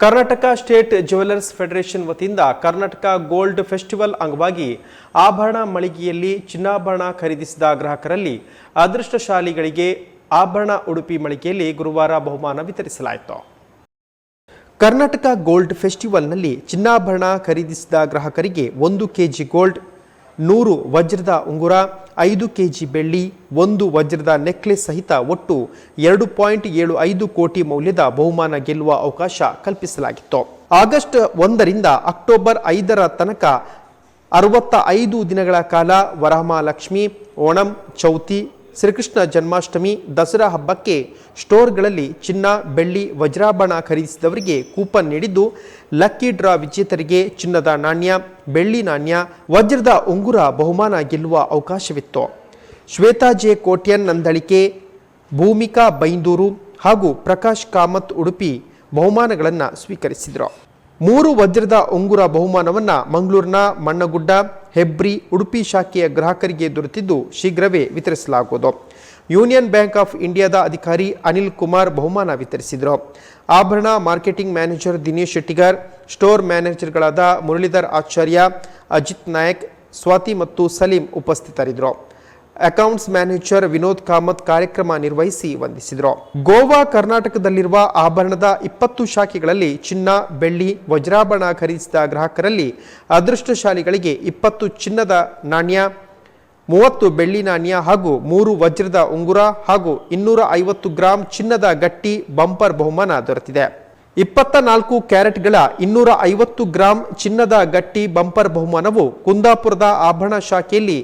Karnataka state jewellers federation ವತಿಯಿಂದ Karnataka gold festival ಅಂಗವಾಗಿ ಆಭರಣ ಮಳಿಗೆಯಲ್ಲಿ ಚಿನ್ನಾಭರಣ ಖರೀದಿಸಿದ ಗ್ರಾಹಕರಲ್ಲಿ ಅದೃಷ್ಟಶಾಲಿಗಳಿಗೆ ಆಭರಣ ಉಡುಪಿ ಮಳಿಗೆಯಲ್ಲಿ ಗುರುವಾರ ಬಹುಮಾನ ವಿತರಿಸಲಾಯಿತು. ಕರ್ನಾಟಕ ಗೋಲ್ಡ್ ಫೆಸ್ಟಿವಲ್ನಲ್ಲಿ ಚಿನ್ನಾಭರಣ ಖರೀದಿಸಿದ ಗ್ರಾಹಕರಿಗೆ ಒಂದು ಕೆಜಿ ಗೋಲ್ಡ್ ನೂರು ವಜ್ರದ ಉಂಗುರ, ಐದು ಕೆಜಿ ಬೆಳ್ಳಿ, ಒಂದು ವಜ್ರದ ನೆಕ್ಲೆಸ್ ಸಹಿತ ಒಟ್ಟು ಎರಡು ಪಾಯಿಂಟ್ ಏಳು ಐದು ಕೋಟಿ ಮೌಲ್ಯದ ಬಹುಮಾನ ಗೆಲ್ಲುವ ಅವಕಾಶ ಕಲ್ಪಿಸಲಾಗಿತ್ತು. ಆಗಸ್ಟ್ ಒಂದರಿಂದ ಅಕ್ಟೋಬರ್ ಐದರ ತನಕ ಅರವತ್ತ ಐದು ದಿನಗಳ ಕಾಲ ವರಮಹಾಲಕ್ಷ್ಮಿ, ಓಣಂ, ಚೌತಿ ಶ್ರೀಕೃಷ್ಣ ಜನ್ಮಾಷ್ಟಮಿ ದಸರಾ ಹಬ್ಬಕ್ಕೆ ಸ್ಟೋರ್ಗಳಲ್ಲಿ ಚಿನ್ನ, ಬೆಳ್ಳಿ, ವಜ್ರಾಭರಣ ಖರೀದಿಸಿದವರಿಗೆ ಕೂಪನ್ ನೀಡಿದ್ದು, ಲಕ್ಕಿ ಡ್ರಾ ವಿಜೇತರಿಗೆ ಚಿನ್ನದ ನಾಣ್ಯ, ಬೆಳ್ಳಿ ನಾಣ್ಯ, ವಜ್ರದ ಉಂಗುರ ಬಹುಮಾನ ಗೆಲ್ಲುವ ಅವಕಾಶವಿತ್ತು. ಶ್ವೇತಾ ಜೆ ಕೋಟ್ಯನ್ ನಂದಳಿಕೆ ಭೂಮಿಕಾ ಬೈಂದೂರು ಹಾಗೂ ಪ್ರಕಾಶ್ ಕಾಮತ್ ಉಡುಪಿ ಬಹುಮಾನಗಳನ್ನು ಸ್ವೀಕರಿಸಿದರು. ಮೂರು ವಜ್ರದ ಉಂಗುರ ಬಹುಮಾನವನ್ನು ಮಂಗಳೂರಿನ ಮಣ್ಣಗುಡ್ಡ, ಹೆಬ್ರಿ, ಉಡುಪಿ ಶಾಖೆಯ ಗ್ರಾಹಕರಿಗೆ ದೊರೆತಿದ್ದು ಶೀಘ್ರವೇ ವಿತರಿಸಲಾಗುವುದು. ಯೂನಿಯನ್ ಬ್ಯಾಂಕ್ ಆಫ್ ಇಂಡಿಯಾದ ಅಧಿಕಾರಿ ಅನಿಲ್ ಕುಮಾರ್ ಬಹುಮಾನ ವಿತರಿಸಿದರು. ಆಭರಣ marketing manager Dinesh Shettigar, store ಮ್ಯಾನೇಜರ್ಗಳಾದ Muralidhar Acharya, Ajith Nayak, Swathi ಮತ್ತು ಸಲೀಂ ಉಪಸ್ಥಿತರಿದ್ದರು. ಅಕೌಂಟ್ಸ್ ಮ್ಯಾನೇಜರ್ ವಿನೋದ್ ಕಾಮತ್ ಕಾರ್ಯಕ್ರಮ ನಿರ್ವಹಿಸಿ ವಂದಿಸಿದರು. ಗೋವಾ, ಕರ್ನಾಟಕದಲ್ಲಿರುವ ಆಭರಣದ ಇಪ್ಪತ್ತು ಶಾಖೆಗಳಲ್ಲಿ ಚಿನ್ನ, ಬೆಳ್ಳಿ, ವಜ್ರಾಭರಣ ಖರೀದಿಸಿದ ಗ್ರಾಹಕರಲ್ಲಿ ಅದೃಷ್ಟಶಾಲಿಗಳಿಗೆ ಇಪ್ಪತ್ತು ಚಿನ್ನದ ನಾಣ್ಯ, ಮೂವತ್ತು ಬೆಳ್ಳಿ ನಾಣ್ಯ ಹಾಗೂ ಮೂರು ವಜ್ರದ ಉಂಗುರ ಹಾಗೂ ಇನ್ನೂರ ಐವತ್ತು ಗ್ರಾಂ ಚಿನ್ನದ ಗಟ್ಟಿ ಬಂಪರ್ ಬಹುಮಾನ ದೊರೆತಿದೆ. ಇಪ್ಪತ್ತ ನಾಲ್ಕು ಕ್ಯಾರೆಟ್ಗಳ ಇನ್ನೂರ ಐವತ್ತು ಗ್ರಾಂ ಚಿನ್ನದ ಗಟ್ಟಿ ಬಂಪರ್ ಬಹುಮಾನವು ಕುಂದಾಪುರದ ಆಭರಣ ಶಾಖೆಯಲ್ಲಿ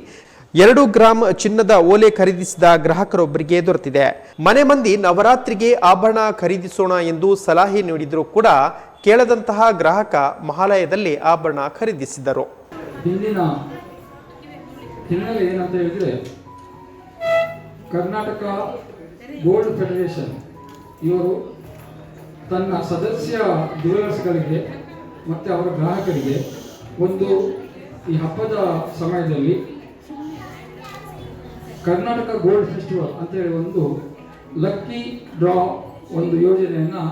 ಎರಡು ಗ್ರಾಂ ಚಿನ್ನದ ಓಲೆ ಖರೀದಿಸಿದ ಗ್ರಾಹಕರೊಬ್ಬರಿಗೆ ದೊರೆತಿದೆ. ಮನೆ ಮಂದಿ ನವರಾತ್ರಿಗೆ ಆಭರಣ ಖರೀದಿಸೋಣ ಎಂದು ಸಲಹೆ ನೀಡಿದರೂ ಕೂಡ ಕೇಳದಂತಹ ಗ್ರಾಹಕ ಮಹಾಲಯದಲ್ಲಿ ಆಭರಣ ಖರೀದಿಸಿದರು. ಕರ್ನಾಟಕ ಗೋಲ್ಡ್ ಫೆಡರೇಷನ್ ಇವರು ತನ್ನ ಸದಸ್ಯ ಜ್ಯುವೆಲರ್ಸ್ಗಳಿಗೆ ಮತ್ತು ಅವರ ಗ್ರಾಹಕರಿಗೆ ಒಂದು ಈ ಹಬ್ಬದ ಸಮಯದಲ್ಲಿ ಕರ್ನಾಟಕ ಗೋಲ್ಡ್ ಫೆಸ್ಟಿವಲ್ ಅಂತೇಳಿ ಒಂದು ಲಕ್ಕಿ ಡ್ರಾ ಒಂದು ಯೋಜನೆಯನ್ನು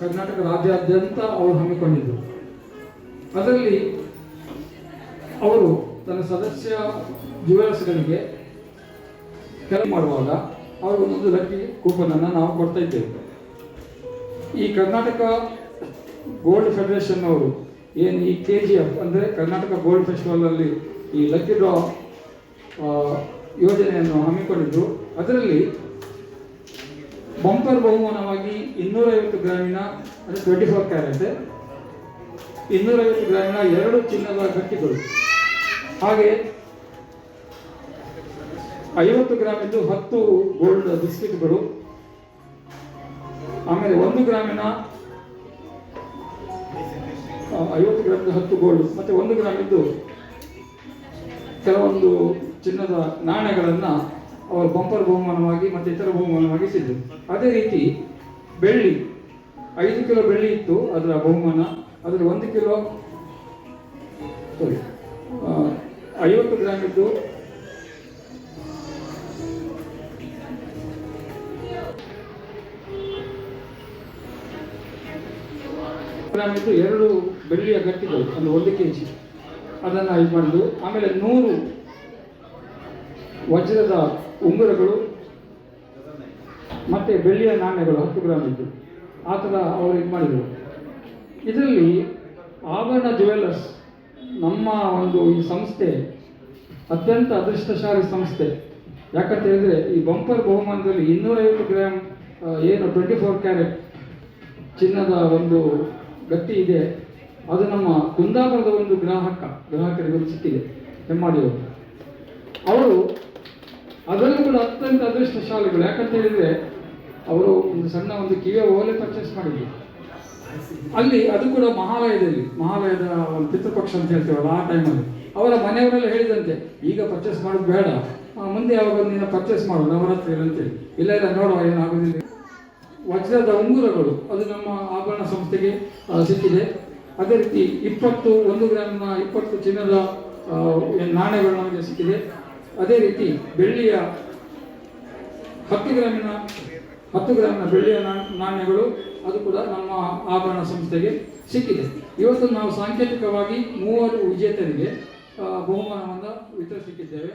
ಕರ್ನಾಟಕ ರಾಜ್ಯಾದ್ಯಂತ ಅವರು ಹಮ್ಮಿಕೊಂಡಿದ್ದರು ಅದರಲ್ಲಿ ಅವರು ತನ್ನ ಸದಸ್ಯ ಜ್ಯುವೆಲರ್ಸ್ಗಳಿಗೆ ಕೆಲಸ ಮಾಡುವಾಗ ಅವರು ಒಂದು ಲಕ್ಕಿ ಕೂಪನನ್ನು ನಾವು ಕೊಡ್ತಾ ಇದ್ದೇವೆ. ಈ ಕರ್ನಾಟಕ ಗೋಲ್ಡ್ ಫೆಡರೇಷನ್ ಅವರು ಏನು ಈ ಕೆ ಜಿ ಎಫ್ ಅಂದರೆ ಕರ್ನಾಟಕ ಗೋಲ್ಡ್ ಫೆಸ್ಟಿವಲಲ್ಲಿ ಈ ಲಕ್ಕಿ ಡ್ರಾ ಯೋಜನೆಯನ್ನು ಹಮ್ಮಿಕೊಂಡಿದ್ದು, ಅದರಲ್ಲಿ ಬಂಪರ್ ಬಹುಮಾನವಾಗಿ ಇನ್ನೂರೈವತ್ತು ಗ್ರಾಮೀಣ ಅಂದರೆ ಟ್ವೆಂಟಿ ಫೋರ್ ಕ್ಯಾರೆಟ್ ಇನ್ನೂರೈವತ್ತು ಗ್ರಾಮಿನ ಎರಡು ಚಿನ್ನದ ಗಟ್ಟಿಗಳು ಹಾಗೆ ಐವತ್ತು ಗ್ರಾಮಿಂದು ಹತ್ತು ಗೋಲ್ಡ್ ಬಿಸ್ಕಿಟ್ಗಳು, ಆಮೇಲೆ ಒಂದು ಗ್ರಾಮಿನ ಐವತ್ತು ಗ್ರಾಮಿಂದ ಹತ್ತು ಗೋಲ್ಡ್ ಮತ್ತೆ ಒಂದು ಗ್ರಾಮಿದ್ದು ಕೆಲವೊಂದು ಚಿನ್ನದ ನಾಣ್ಯಗಳನ್ನ ಅವರು ಬಂಪರ್ ಬಹುಮಾನವಾಗಿ ಮತ್ತೆ ಇತರ ಬಹುಮಾನವಾಗಿ ಸಿದ್ದರು ಅದೇ ರೀತಿ ಬೆಳ್ಳಿ, ಐದು ಕಿಲೋ ಬೆಳ್ಳಿ ಇತ್ತು ಅದರ ಬಹುಮಾನ. ಅದರ ಒಂದು ಕಿಲೋ ಸಾರಿ ಐವತ್ತು ಗ್ರಾಮ್ ಇದ್ದು ಗ್ರಾಮ್ ಇದ್ದು ಎರಡು ಬೆಳ್ಳಿಯ ಗಟ್ಟಿಗಳು ಒಂದು ಒಂದು ಕೆ ಜಿ ಅದನ್ನು ಇದು ಮಾಡಿದ್ದು. ಆಮೇಲೆ ನೂರು ವಜ್ರದ ಉಂಗುರಗಳು ಮತ್ತು ಬೆಳ್ಳಿಯ ನಾಣ್ಯಗಳು ಹತ್ತು ಗ್ರಾಮ್ ಇದ್ದು ಆ ಥರ ಅವರು ಇದು ಮಾಡಿದರು. ಇದರಲ್ಲಿ ಆಭರಣ ಜ್ಯುವೆಲ್ಲರ್ಸ್ ನಮ್ಮ ಒಂದು ಈ ಸಂಸ್ಥೆ, ಅತ್ಯಂತ ಅದೃಷ್ಟಶಾಲಿ ಸಂಸ್ಥೆ. ಯಾಕಂತ ಹೇಳಿದರೆ ಈ ಬಂಪರ್ ಬಹುಮಾನದಲ್ಲಿ ಇನ್ನೂರೈವತ್ತು ಗ್ರಾಮ್ ಏನು ಟ್ವೆಂಟಿ ಫೋರ್ ಕ್ಯಾರೆಟ್ ಚಿನ್ನದ ಒಂದು ಗಟ್ಟಿ ಇದೆ. ಅದು ನಮ್ಮ ಕುಂದಾಪುರದ ಒಂದು ಗ್ರಾಹಕ, ಗ್ರಾಹಕರಿಗೆ ಸಿಕ್ಕಿದೆ ಹೆಮ್ಮಾಡಿಯವರು ಅವರು ಅದರಲ್ಲೂ ಕೂಡ ಅತ್ಯಂತ ಅದೃಷ್ಟಶಾಲಿಗಳು. ಯಾಕಂತ ಹೇಳಿದ್ರೆ, ಅವರು ಒಂದು ಸಣ್ಣ ಒಂದು ಕಿವಿಯ ಓಲೆ ಪರ್ಚೇಸ್ ಮಾಡಿದ್ವಿ ಅಲ್ಲಿ ಅದು ಕೂಡ ಮಹಾಲಯದಲ್ಲಿ, ಮಹಾಲಯದ ಒಂದು ಪಿತೃಪಕ್ಷ ಅಂತ ಹೇಳ್ತೇವಲ್ಲ, ಆ ಟೈಮಲ್ಲಿ ಅವರ ಮನೆಯವರೆಲ್ಲ ಹೇಳಿದಂತೆ, ಈಗ ಪರ್ಚೇಸ್ ಮಾಡೋದು ಬೇಡ. ಮುಂದೆ ಯಾವಾಗ ನೀನು ಪರ್ಚೇಸ್ ಮಾಡು ನವರಾತ್ರಿ ಅಂತೇಳಿ ಇಲ್ಲ ಇಲ್ಲ, ನೋಡುವ ಏನಾಗೋದಿಲ್ಲ ವಜ್ರದ ಉಂಗುರಗಳು, ಅದು ನಮ್ಮ ಆಭರಣ ಸಂಸ್ಥೆಗೆ ಸಿಕ್ಕಿದೆ. ಅದೇ ರೀತಿ ಇಪ್ಪತ್ತು, ಒಂದು ಗ್ರಾಮ್ನ ಇಪ್ಪತ್ತು ಚಿನ್ನದ ನಾಣ್ಯಗಳು ನಮಗೆ ಸಿಕ್ಕಿದೆ. ಅದೇ ರೀತಿ ಬೆಳ್ಳಿಯ ಹತ್ತು ಗ್ರಾಮಿನ ಹತ್ತು ಗ್ರಾಮಿನ ಬೆಳ್ಳಿಯ ನಾಣ್ಯಗಳು, ಅದು ಕೂಡ ನಮ್ಮ ಆಭರಣ ಸಂಸ್ಥೆಗೆ ಸಿಕ್ಕಿದೆ. ಇವತ್ತು ನಾವು ಸಾಂಕೇತಿಕವಾಗಿ ಮೂವರು ವಿಜೇತರಿಗೆ ಬಹುಮಾನವನ್ನು ವಿತರಿಸಿದ್ದೇವೆ